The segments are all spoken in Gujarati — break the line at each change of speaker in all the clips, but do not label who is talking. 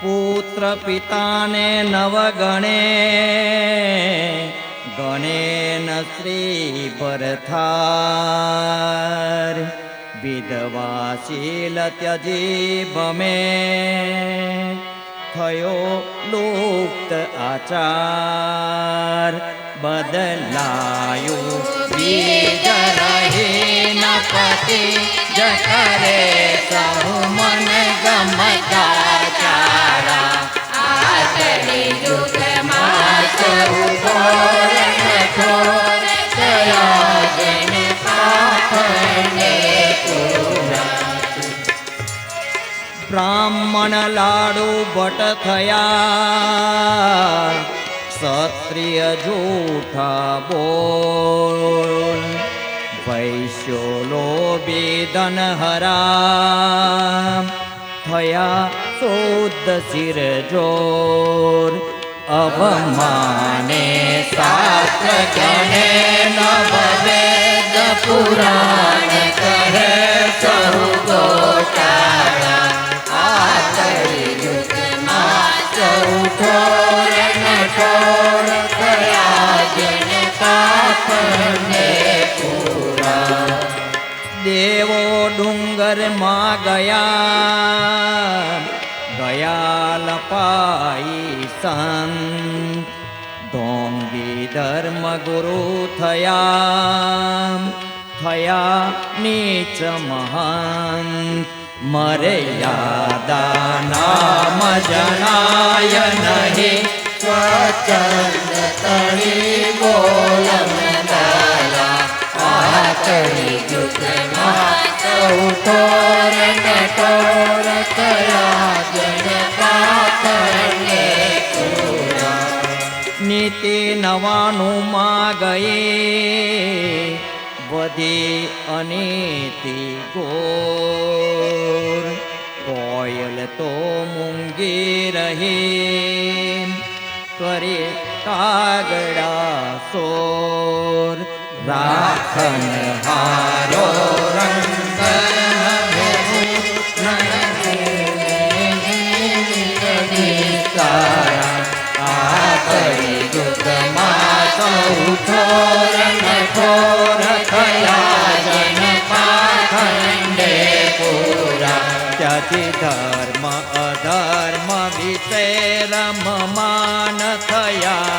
પુત્ર પિતાને નવ ગણે ગણેન શ્રી ભરથાર વિધવા શીલ ત્યજી બમે થયો લુપ્ત આચાર બદલાયું બીજ રહે ન પતિ જઠરે સહુ મન ગમતા ચારા
આ કળી
બ્રાહ્મણ લાડુ ભટ્ટ થયા. ક્ષત્રિય જૂઠા બોલ. વૈશ્યો લોભી ધન હરા. થયા શુદ્ધ શિર જોર. અવમાને શાસ્ત્ર જણે નવ વેદ પુરાણ
પાખંડે પૂરા
દેવો ડુંગર માં ગયા ગયા લપાઈ સંત ઢોંગી ધર્મ ગુરુ થયા થયા નીચ મહંત મર્યાદા નામ જણાય નહીં સ્વચંદ તણી બોલમ દાલા આ કળી
યુગમાં સૌ ઠોર નઠોર થયા જન પાખંડે પૂરા
નીતિ નવાનું માં ગઈ વધી અનીતિ ગોર. કોયલ તો મૂંગી રહી, કરે કાગડા સોર. રાખન હારો રંગ આ કરી યુગમાં સૌ ઠોર નઠોર થયા જન પાખંડે પૂરા ત્યાંથી ધર્મ અધર્મ વિશે રમમાન થયા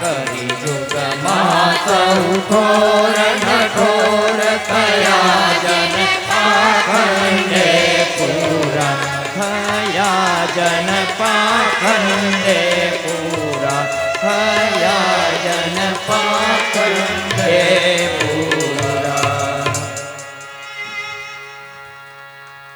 કરી યુગમાં સૌ ઠોર થયા જન પૂરા થયા જન પાખંડે પૂરા.